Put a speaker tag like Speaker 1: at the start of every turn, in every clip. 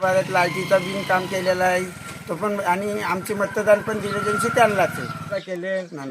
Speaker 1: भागात लाईटीचा बिन काम केलेला आहे. तो पण आणि आमचे मतदान पण दिले त्यांचे त्यांनाच आहे.
Speaker 2: केले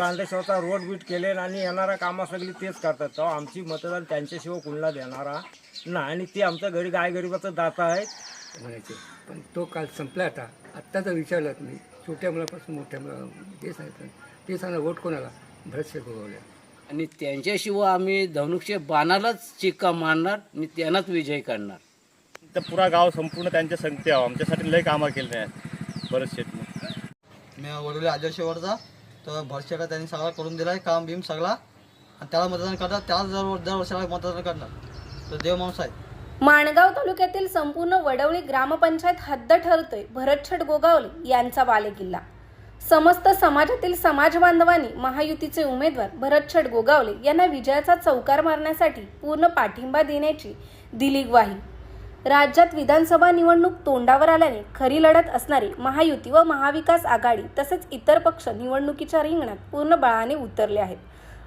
Speaker 2: अंधेश्वरचा रोड बीट केले आणि येणारा कामं सगळी तेच करतात. तेव्हा आमची मतदान त्यांच्याशिवाय कुणाला देणारा नाही आणि ते आमच्या घरी गाय गरिबाचं दाता आहे.
Speaker 3: म्हणायचे पण तो काल संपला आता. आत्ताचा विचारला तुम्ही छोट्या मुलापासून मोठ्या मुला ते सांगितलं ते सांगा वोट कोणाला? भरतशे गोगावल्या
Speaker 4: आणि त्यांच्याशिवाय आम्ही धनुष्य बाणालाच चिक्का मारणार आणि त्यांनाच विजय करणार.
Speaker 5: तर पुरा गाव संपूर्ण त्यांच्या संगती आहो. आमच्यासाठी लय कामं केले आहेत. बरेच शेतनं
Speaker 6: मी वडोली आदर्शवरचा तर भरशेला त्यांनी सगळा करून दिला आहे काम बिम सगळा. आणि त्याला मतदान करणार त्याला दर दर वर्षाला मतदान करणार. तर देव माणूस आहे.
Speaker 7: माणगाव तालुक्यातील संपूर्ण वडवळी ग्रामपंचायत हद्द ठरतोय भरतछट गोगावले यांचा बालेकिल्ला समस्त समाजातील समाज बांधवांनी महायुतीचे उमेदवार भरतछट गोगावले यांना विजयाचा चौकार मारण्यासाठी पूर्ण पाठिंबा देण्याची दिली ग्वाही. राज्यात विधानसभा निवडणूक तोंडावर आल्याने खरी लढत असणारी महायुती व महाविकास आघाडी तसेच इतर पक्ष निवडणुकीच्या रिंगणात पूर्ण बळाने उतरले आहेत.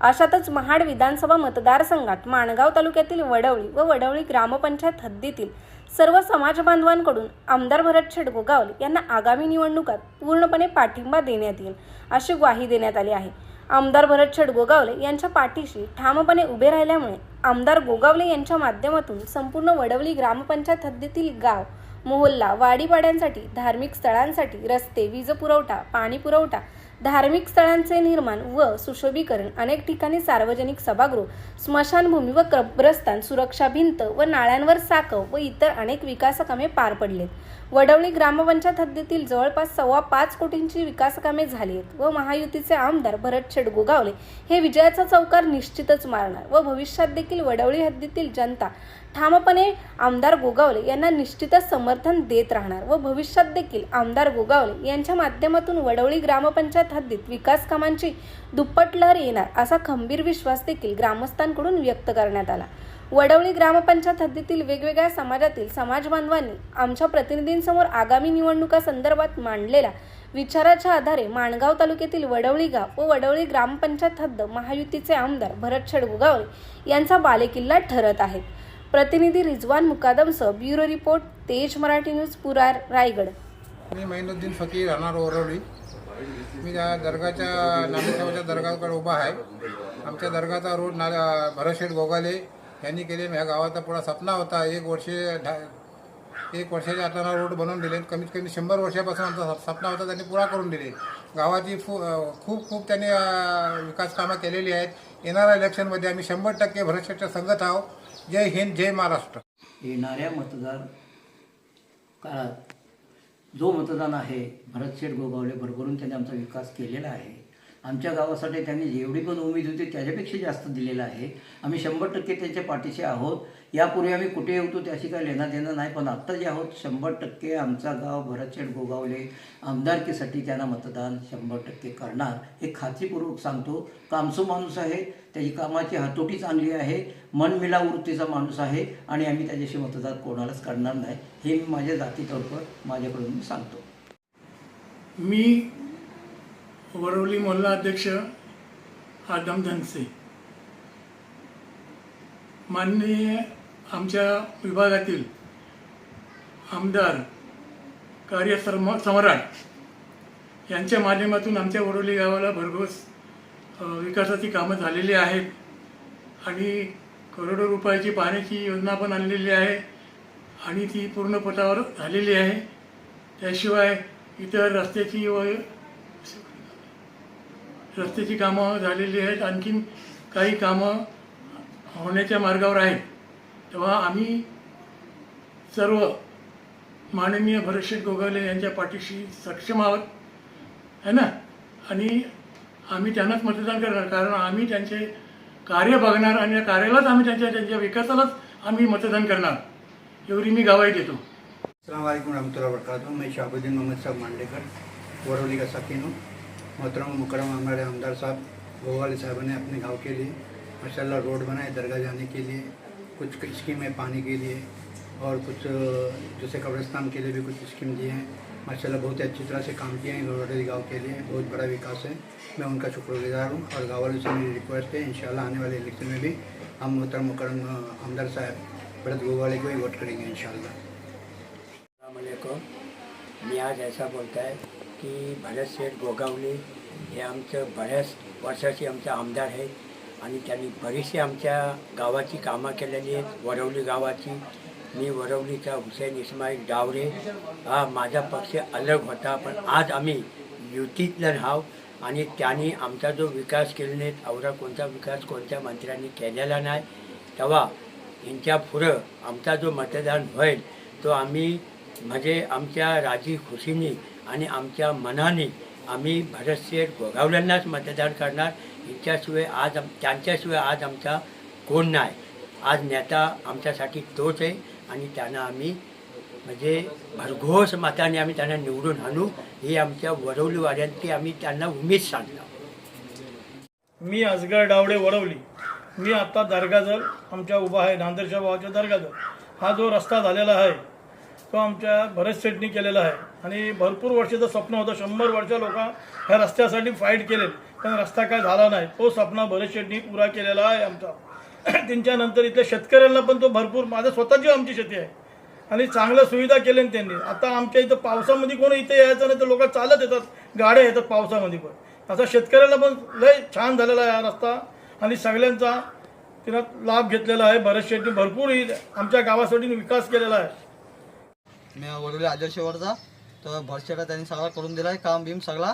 Speaker 7: अशातच महाड विधानसभा मतदारसंघात माणगाव तालुक्यातील वडवळी व वडवळी ग्रामपंचायत हद्दीतील सर्व समाज बांधवांकडून आमदार भरत गोगावले यांना आगामी निवडणुकात पूर्णपणे पाठिंबा देण्यात येईल अशी ग्वाही देण्यात आली आहे. आमदार भरत गोगावले यांच्या पाठीशी ठामपणे उभे राहिल्यामुळे आमदार गोगावले यांच्या माध्यमातून संपूर्ण वडवली ग्रामपंचायत हद्दीतील गाव मोहल्ला वाडीपाड्यांसाठी धार्मिक स्थळांसाठी रस्ते वीज पुरवठा पाणी पुरवठा धार्मिक स्थळांचे निर्माण व सुशोभीकरण अनेक ठिकाणी सार्वजनिक सभागृह स्मशानभूमी व कब्रस्तान सुरक्षा भिंत व नाळ्यांवर साकव व इतर अनेक विकास कामे पार पडलेत. वडवणी ग्रामपंचायत हद्दीतील जवळपास सव्वा पाच कोटींची विकास कामे झाली आहेत व महायुतीचे आमदार भरत गोगावले हे विजयाचा चौकार निश्चितच मारणार व भविष्यात देखील वडवळी हद्दीतील जनता ठामपणे आमदार गोगावले यांना निश्चितच समर्थन देत राहणार व भविष्यात देखील आमदार गोगावले यांच्या माध्यमातून वडवळी ग्रामपंचायत हद्दीत विकास कामांची दुप्पट लहर येणार असा खंबीर विश्वास देखील ग्रामस्थांकडून व्यक्त करण्यात आला. वडवळी ग्रामपंचायत हद्दीतील वेगवेगळ्या समाजातील समाजबांधवांनी आमच्या प्रतिनिधींसमोर आगामी निवडणुकासंदर्भात मांडलेला मांडलेल्या विचाराच्या आधारे माणगाव तालुक्यातील वडवळी गाव व वडवळी ग्रामपंचायत हद्द महायुतीचे आमदार भरत शेडगुगावळे यांचा बालेकिल्ला ठरत आहेत प्रतिनिधी Rizwan मुकादमसह bureau report Tej Marathi news पुरार Raigad.
Speaker 8: मी महिनुद्दीन फकीर राहणार ओरवली मी त्या दर्गाच्या नामेसाहेबाच्या दर्गाकडे उभा आहे. आमच्या दर्गाचा रोड ना भरतशेठ गोगाले यांनी केले. ह्या गावाचा पुरा सपना होता. एक वर्षे ढा एक वर्षाच्या आताना रोड बनवून दिले. कमीत कमी शंभर वर्षापासून आमचा सप- सपना होता. त्यांनी पुरा करून दिले. गावाची फू खूप खूप त्यांनी विकास कामं केलेली आहेत. येणाऱ्या इलेक्शनमध्ये आम्ही शंभर टक्के भ्रष्टाचार संगत आहोत. जय हिंद जय महाराष्ट्र.
Speaker 9: येणाऱ्या मतदार काळात जो मतदान आहे भरतशेठ गोगावले भरभरून त्यांनी आमचा विकास केलेला आहे. आमच्या गावासाठी त्यांनी जेवढी पण उमेद होती त्याच्यापेक्षा जास्त दिलेलं आहे. आम्ही शंभर टक्के त्यांच्या पाठीशी आहोत. यापूर्वी आम्ही कुठे होतो त्याशी काय लेणं देणं नाही पण आत्ता जे आहोत शंभर टक्के आमचा गाव भरतशेठ गोगावले आमदारकीसाठी त्यांना मतदान शंभर टक्के करणार. हे खात्रीपूर्वक सांगतो. कामसू माणूस आहे त्याची कामाची हातोटी चांगली आहे मनमिला वृत्तीचा माणूस आहे आणि आम्ही त्याच्याशी मतदान कोणालाच करणार नाही. हे मी माझ्या जातीतर्फे माझ्याकडून मी सांगतो.
Speaker 10: मी वरवली मोहल्ला अध्यक्ष आदम धनसे. माननीय आमच्या विभागातील आमदार कार्य सम्राट यांच्या माध्यमातून आमच्या वडोली गावाला भरघोस विकासाची कामं झालेली आहेत आणि करोडो रुपयाची पाण्याची योजना पण आणलेली आहे आणि ती पूर्ण पटावर झालेली आहे. त्याशिवाय इतर रस्त्याची व रस्त्याची कामं झालेली आहेत आणखीन काही कामं होण्याच्या मार्गावर आहेत. तेव्हा आम्ही सर्व माननीय भरतशेठ गोगावले यांच्या पाठीशी सक्षम आहोत है ना? आणि आम्ही त्यांनाच मतदान करणार कारण आम्ही त्यांचे कार्य बघणार आणि या कार्यालाच आम्ही त्यांच्या त्यांच्या विकासालाच आम्ही मतदान करणार. एवढी मी गवाही देतो.
Speaker 6: अस्सलाम वालेकुम रहमतुल्लाहि व मैं शाहबुद्दीन मोहम्मद साहब मांडेकर वरौली का सकीन हूँ मोहतरम मुकरम हमारे हमदार साहब गोवाले साहब ने अपने गाँव के लिए माशाल्लाह रोड बनाए दरगाह जाने के लिए, कुछ स्कीमें पानी के लिए और कुछ जैसे कब्रिस्तान के लिए भी कुछ स्कीम दिए हैं। माशाल्लाह बहुत ही अच्छी तरह से काम किए हैं वरौली गाँव के लिए, बहुत बड़ा विकास है। मैं उनका शुक्रगुजार हूँ और गाँव वालों से मेरी रिक्वेस्ट है, इंशाल्लाह आने वाले इलेक्शन में भी हम मोहतरम मुकरम आमदार साहब भरत गोवाले को ही वोट करेंगे इन
Speaker 9: वालेकुम मी आज ऐसा बोलता आहे की भरत शेठ गोगावले हे आमचं बऱ्याच वर्षाचे आमचे आमदार आहेत आणि त्यांनी बरीचशी आमच्या गावाची कामं केलेली आहेत. वरवली गावाची. मी वरवलीचा हुसेन इस्माईल डावरे. हा माझा पक्ष अलग होता पण आज आम्ही युतीतलं राहाव आणि त्यांनी आमचा जो विकास केला नाहीत अवरा कोणता विकास कोणत्या मंत्र्यांनी केलेला नाही तेव्हा यांच्या पुढं आमचा जो मतदान होईल तो आम्ही म्हणजे आमच्या राजी खुशीने आणि आमच्या मनाने आम्ही भरतशेठ गोगावल्यांनाच मतदान करणार. यांच्याशिवाय आज आम त्यांच्याशिवाय आज आमचा कोण नाही. आज नेता आमच्यासाठी तोच आहे आणि त्यांना आम्ही म्हणजे भरघोस मताने आम्ही त्यांना निवडून आणू. ही आमच्या वरवलीवाड्यांची आम्ही त्यांना उमेद सांगतो
Speaker 11: मी अजगर डावडे वरवली. मी आत्ता दर्गाजर आमच्या उभा आहे नांदेडच्या भावाच्या दर्गाजवळ. हा जो रस्ता झालेला आहे तो आमच्या भरत शेटनी केलेला आहे. आणि भरपूर वर्षाचं स्वप्न होतं शंभर वर्ष लोक ह्या रस्त्यासाठी फाईट केले पण रस्ता काय झाला नाही. तो स्वप्न भरत पुरा केलेला आहे आमचा. त्यांच्यानंतर इथल्या शेतकऱ्यांना पण तो भरपूर माझं स्वतःची आमची शेती आहे. आणि चांगल्या सुविधा केल्या त्यांनी. आता आमच्या इथं पावसामध्ये कोणी इथे यायचं नाही तर लोक चालत येतात. गाड्या येतात पावसामध्ये पण. असा शेतकऱ्याला पण लय छान झालेला आहे हा रस्ता. आणि सगळ्यांचा तिला लाभ घेतलेला आहे. भरत शेट्टी भरपूर आमच्या गावासाठी विकास केलेला आहे.
Speaker 12: मी वडवली आदर्शवरचा तर भरशेला त्यांनी सगळा करून दिला आहे काम बिम सगळा.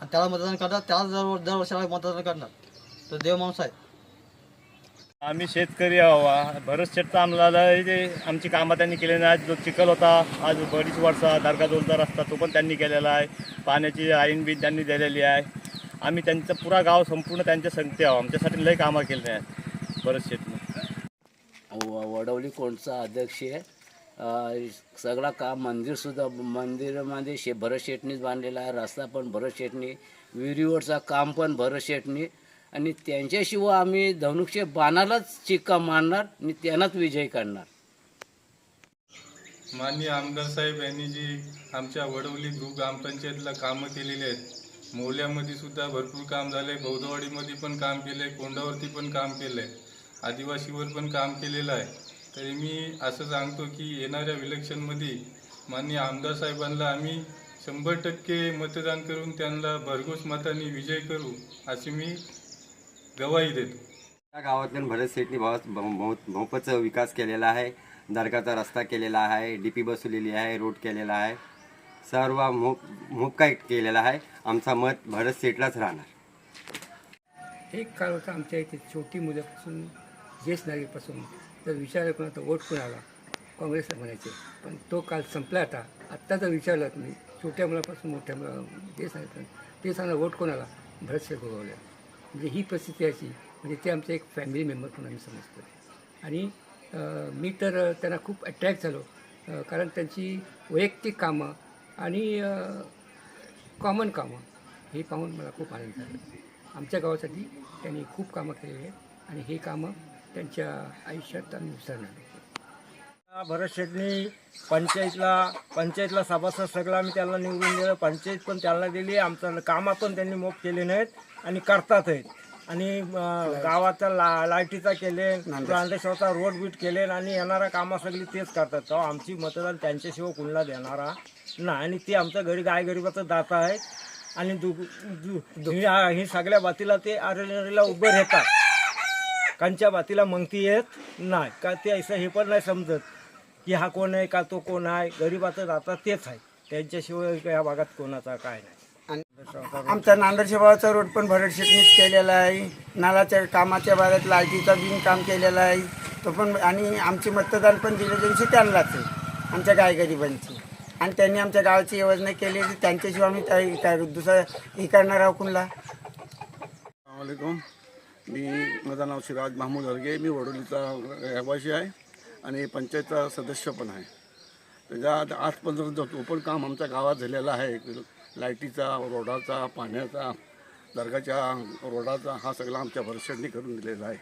Speaker 12: आणि त्याला मतदान करणार त्याला दर दर वर्षाला मतदान करणार. तो देव माणूस आहे.
Speaker 5: आम्ही शेतकरी आहोत भरत शेटचा आम्हाला जे आमची कामं त्यांनी केली नाही जो चिखल होता आज बरीच वर्षा दर्गाजवळचा रस्ता तो पण त्यांनी केलेला आहे. पाण्याची आईन बी त्यांनी दिलेली आहे. आम्ही त्यांचं पुरा गाव संपूर्ण त्यांच्या संगती आहोत आमच्यासाठी लय कामं केली आहेत भरत शेटनं
Speaker 4: व- वडवली कोणचा अध्यक्ष आहे? सगळा काम मंदिरसुद्धा मंदिरामध्ये शे भरत शेटणीच बांधलेला आहे रस्ता पण भरत शेटणी विहिरीवरचा काम पण भरत शेटणी. आणि त्यांच्याशिवाय आम्ही धनुष्य बाणालाच चिक्का मारणार आणि त्यांनाच विजय काढणार
Speaker 13: माननीय आमदार साहेब यांनी जी आमच्या वडवली ग्रुप ग्रामपंचायतला कामं केलेली आहेत मोहल्यामध्ये सुद्धा भरपूर काम झालंय बौद्धवाडीमध्ये पण काम केलंय कोंडावरती पण काम केलंय आदिवासीवर पण काम केलेलं आहे. तरी मी असं सांगतो की येणाऱ्या इलेक्शनमध्ये माननीय आमदार साहेबांना आम्ही शंभर टक्के मतदान करून त्यांना भरघोस मताने विजय करू अशी मी गवाही देतो.
Speaker 14: या गावातून भरत शेटनी बहुपचा विकास केलेला आहे. दर्गाचा रस्ता केलेला आहे. डी पी बसवलेली आहे. रोड केलेला आहे. सर्व मोप मोप काय केलेला आहे. आमचा मत भरत शेटलाच राहणार.
Speaker 3: एक काळ होता आमच्या इथे छोटी मुलापासून ज्येष्ठ नागरिकपासून. जर विचारलं कोणाचा वोट कोणाला? काँग्रेसला म्हणायचे. पण तो काल संपला आता. आत्ता जर विचारला तुम्ही छोट्या मुलापासून मोठ्या मुला ते सांगितलं ते सांगा वोट कोणाला? भरतशेठ गोगावल्या म्हणजे ही परिस्थिती अशी म्हणजे ते आमचे एक फॅमिली मेंबर म्हणून आम्ही समजतो. आणि मी तर त्यांना खूप अट्रॅक्ट झालो. कारण त्यांची वैयक्तिक कामं आणि कॉमन कामं हे पाहून मला खूप आनंद झाला. आमच्या गावासाठी त्यांनी खूप कामं केलेली आहेत. आणि हे कामं त्यांच्या आयुष्यात आम्ही विसरणार
Speaker 2: भरत शेटणी पंचायतला पंचायतला सभासद सगळं आम्ही त्याला निवडून दिलं. पंचायत पण त्याला दिली. आमचं कामं पण त्यांनी मोप केले नाहीत आणि करतात आहेत. आणि गावाचा ला लाईटीचा केले नांदेश्वरचा रोड बीट केले आणि येणारा कामं सगळी तेच करतात. तेव्हा आमची मतदान त्यांच्याशिवाय कुणाला देणारा ना आणि ते आमच्या घरी गाय गरिबाचं दाता आहेत. आणि दु, दु, ही ही सगळ्या बातीला ते आरेला उभे राहतात. कांच्या बातीला मंगती येत नाही. का ते असं हे पण नाही समजत की हा कोण आहे का तो कोण आहे. गरीबाचं दाता तेच आहे. त्यांच्याशिवाय या भागात कोणाचा काय नाही.
Speaker 1: आमचा नांदरशे भावाचा रोड पण शेटनीच केलेला आहे. नालाच्या कामाच्या बाबत लाईटीचा बिन काम केलेला आहे. तो पण आणि आमचे मतदान पण दिले त्यांची त्यांनाच आहे. आमच्या गायगरिबांची आणि त्यांनी आमच्या गावाची योजना केली की त्यांच्याशिवाय आम्ही काही- काय दुसरं हे करणार आहोत कुणला?
Speaker 15: वालेकुम. मी माझं नाव सिराज महमूद हरगे मी वडोलीचा रहिवासी आहे आणि पंचायतचा सदस्य पण आहे. म्हणजे त्याच्यात आजपर्यंत जातो पण काम आमच्या गावात झालेलं आहे लाईटीचा रोडाचा पाण्याचा दर्गाच्या रोडाचा हा सगळा आमच्या भरशेडनी करून दिलेला आहे.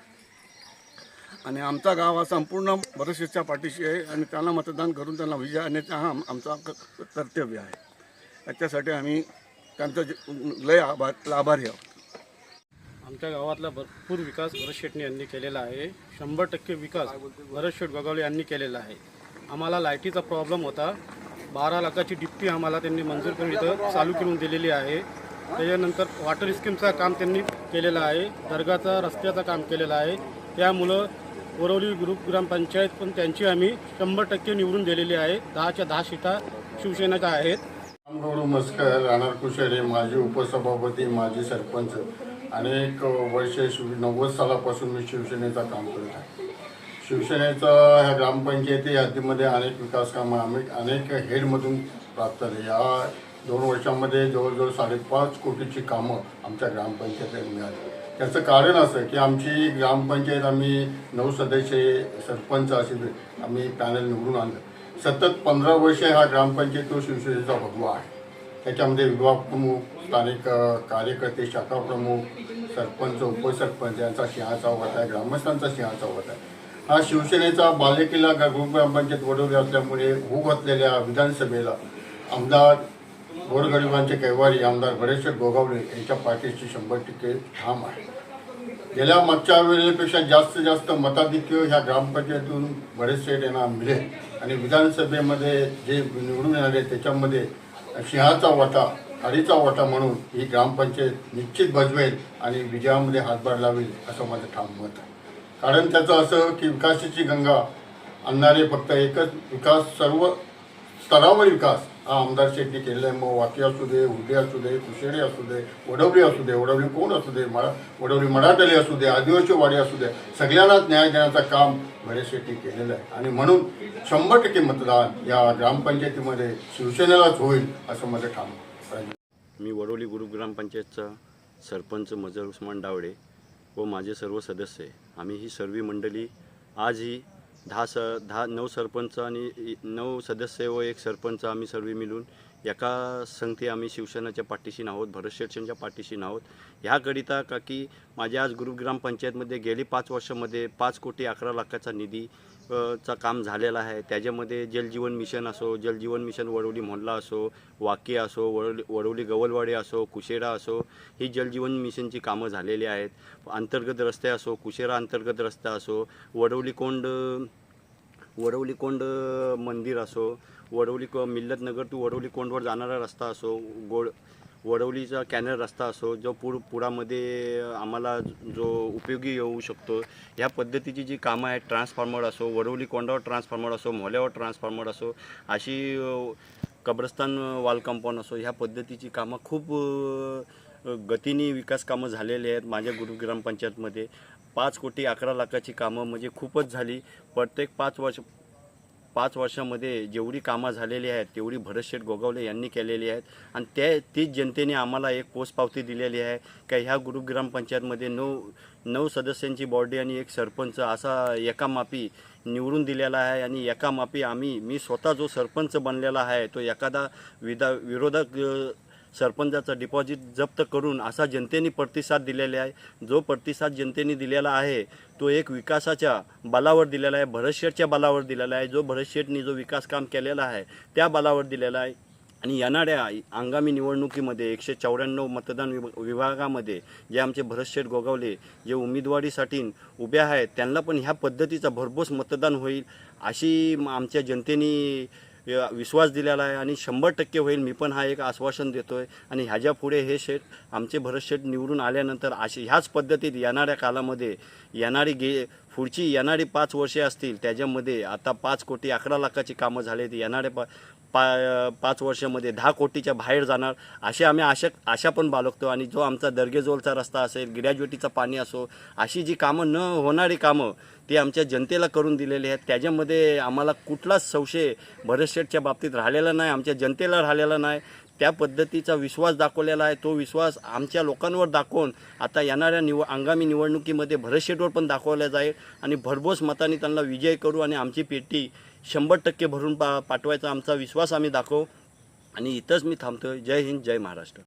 Speaker 15: आणि आमचा गाव हा संपूर्ण भरशेच्या पाठीशी आहे आणि त्यांना मतदान करून त्यांना विजय आणण्याचा हा आमचा कर्तव्य आहे. याच्यासाठी आम्ही त्यांचा लय आभार लाभारी आहोत.
Speaker 16: आमच्या गावातला भरपूर विकास भरत शेटणी यांनी केलेला आहे. शंभर टक्के विकास भरत शेठ गोगावले यांनी केलेला आहे. आम्हाला लाईटीचा प्रॉब्लेम होता. बारा लाखाची डिप्टी आम्हाला त्यांनी मंजूर करून इथं चालू करून दिलेली आहे. त्याच्यानंतर वॉटर स्कीमचं काम त्यांनी केलेलं आहे. दर्गाचा रस्त्याचं काम केलेलं आहे. त्यामुळं वरवली ग्रुप ग्रामपंचायत पण त्यांची आम्ही शंभर टक्के निवडून दिलेली आहे. दहाच्या दहा सीटा शिवसेनेच्या आहेत.
Speaker 17: नमस्कार मस्कर राहणार माजी उपसभापती माजी सरपंच. अनेक वर्ष शिव नव्वद सालापासून मी शिवसेनेचं काम करत आहे. शिवसेनेचा ह्या ग्रामपंचायती हद्दीमध्ये अनेक विकास कामं आम्ही अनेक हेडमधून प्राप्त झाले. या दोन वर्षामध्ये जवळजवळ साडेपाच कोटीची कामं आमच्या ग्रामपंचायतीला मिळाली. त्याचं कारण असं की आमची ग्रामपंचायत आम्ही नऊ सदस्य सरपंच असे आम्ही पॅनल निवडून आणलं. सतत पंधरा वर्षे हा ग्रामपंचायत तो शिवसेनेचा भगवा आहे. त्याच्यामध्ये विभाग प्रमुख स्थानिक कार्यकर्ते शाखा प्रमुख सरपंच उपसरपंच यांचा सिंहाचा वाटा आहे ग्रामस्थांचा सिंहाचा वाटा आहे. हा शिवसेनेचा बालेकिल्ला ग- ग्रुप ग्रामपंचायत वडवली असल्यामुळे होऊ घातलेल्या विधानसभेला आमदार गोरगरिबांचे कैवारी आमदार बरेचसे गोगावले यांच्या पाठीशी शंभर टक्के ठाम आहे. गेल्या मागच्या वेळेपेक्षा जास्त जास्त मताधिक्य ह्या ग्रामपंचायतीतून बरेचसे यांना मिळेल. आणि विधानसभेमध्ये जे निवडून येणारे त्याच्यामध्ये सिंहाचा वाटा आडीचा वाटा म्हणून ही ग्रामपंचायत निश्चित बजवेल आणि विजयामध्ये हातभार लावेल असं माझं ठाम मत आहे. कारण त्याचं असं की विकासाची गंगा आणणारे फक्त एकच विकास सर्व स्तरावर विकास हा आमदार शेट्टी केलेला आहे. मग वाकी असू दे हुडे असू दे कुशेडे असू दे वडवली असू दे वडवली कोण असू दे? मरा वडवली मराठली असू दे आदिवासी वाडी असू दे सगळ्यांनाच न्याय देण्याचं काम बडे शेट्टी केलेलं आहे. आणि म्हणून शंभर टक्के मतदान या ग्रामपंचायतीमध्ये शिवसेनेलाच होईल असं माझं ठाम
Speaker 18: मी वडवली ग्रुप ग्रामपंचायतचा सरपंच मजर उस्मान डावडे व माझे सर्व सदस्य आम्ही ही सर्व मंडळी आज ही दहा स दहा नऊ सरपंच आणि नऊ सदस्य व एक सरपंच आम्ही सर्व मिळून एका संगती आम्ही शिवसेनेच्या पाठीशी आहोत भरत शेठच्या पाठीशी आहोत ह्याकरिता का की माझ्या आज ग्रुप ग्रामपंचायतमध्ये गेली पाच वर्षामध्ये पाच कोटी अकरा लाखाचा निधी चा काम झालेला आहे. त्याच्यामध्ये जलजीवन मिशन असो जलजीवन मिशन वडवली मोहल्ला असो वाकी असो वडवली वडवली गवलवाडी असो कुशेरा असो ही जलजीवन मिशनची कामं झालेली आहेत. अंतर्गत रस्ते असो कुशेरा अंतर्गत रस्ता असो वडवली कोंड वडवली कोंड मंदिर असो वडवली क मिल्लतनगर टू वडवली कोंडवर जाणारा रस्ता असो गोड वडवलीचा कॅनल रस्ता असो जो पूर पुरामध्ये आम्हाला जो उपयोगी येऊ शकतो ह्या पद्धतीची जी कामं आहेत ट्रान्सफॉर्मर असो वडवली कोंडावर ट्रान्सफॉर्मर असो मोल्यावर ट्रान्सफॉर्मर असो अशी कब्रस्तान वाल कंपाऊंड असो ह्या पद्धतीची कामं खूप गतीने विकास कामं झालेली आहेत माझ्या गुरु ग्रामपंचायतमध्ये. पाच कोटी अकरा लाखाची कामं म्हणजे खूपच झाली. प्रत्येक पाच वर्ष पाच वर्षामध्ये जेवढी कामं झालेली आहेत तेवढी भरतशेठ गोगावले यांनी केलेली आहेत. आणि त्या तीच जनतेने आम्हाला एक पोचपावती दिलेली आहे का ह्या ग्रुप ग्रामपंचायतमध्ये नऊ नऊ सदस्यांची बॉडी आणि एक सरपंच असा एका मापी निवडून दिलेला आहे आणि एका मापी आम्ही मी स्वतः जो सरपंच बनलेला आहे तो एखादा विधा विरोधक सरपंचाचं डिपॉझिट जप्त करून असा जनतेने प्रतिसाद दिलेला आहे. जो प्रतिसाद जनतेने दिलेला आहे तो एक विकासाच्या बलावर दिलेला आहे भरतशेठच्या बलावर दिलेला आहे. जो भरतशेठनी जो विकास काम केलेला आहे त्या बलावर दिलेला आहे. आणि येणाऱ्या आगामी निवडणुकीमध्ये एकशे चौऱ्याण्णव मतदान विभ विभागामध्ये जे आमचे भरतशेठ गोगावले जे उमेदवारीसाठी उभे आहेत त्यांना पण ह्या पद्धतीचा भरघोस मतदान होईल अशी म- आमच्या जनतेने विश्वास दिलेला आहे आणि शंभर टक्के होईल मी पण हा एक आश्वासन देतो आहे आणि ह्याच्या पुढे हे शेठ आमचे भरत शेठ निवडून आल्यानंतर अशी ह्याच पद्धतीत येणाऱ्या कालामध्ये येणारी गे पुढची येणारी पाच वर्षे असतील त्याच्यामध्ये आता पाच कोटी अकरा लाखाची कामं झालेत येणाऱ्या पा पा पाच वर्षामध्ये दहा कोटीच्या बाहेर जाणार असे आम्ही आशा आशा पण बाळगतो. आणि जो आमचा दर्गेजोलचा रस्ता असेल गिऱ्याजवटीचं पाणी असो अशी जी कामं न होणारी कामं ती आमच्या जनतेला करून दिलेली आहेत. त्याच्यामध्ये आम्हाला कुठलाच संशय भरतशेठच्या बाबतीत राहिलेला नाही आमच्या जनतेला राहिलेला नाही. त्या पद्धतीचा विश्वास दाखवलेला आहे. तो विश्वास आमच्या लोकांवर दाखवून आता येणाऱ्या निव आगामी निवडणुकीमध्ये भरतशेठवर पण दाखवला जाईल. आणि भरघोस मताने त्यांना विजय करू आणि आमची पेटी शंभर टक्के भरून पा पाठवायचा आमचा विश्वास आम्ही दाखवू. आणि इथंच मी थांबतो जय हिंद जय महाराष्ट्र.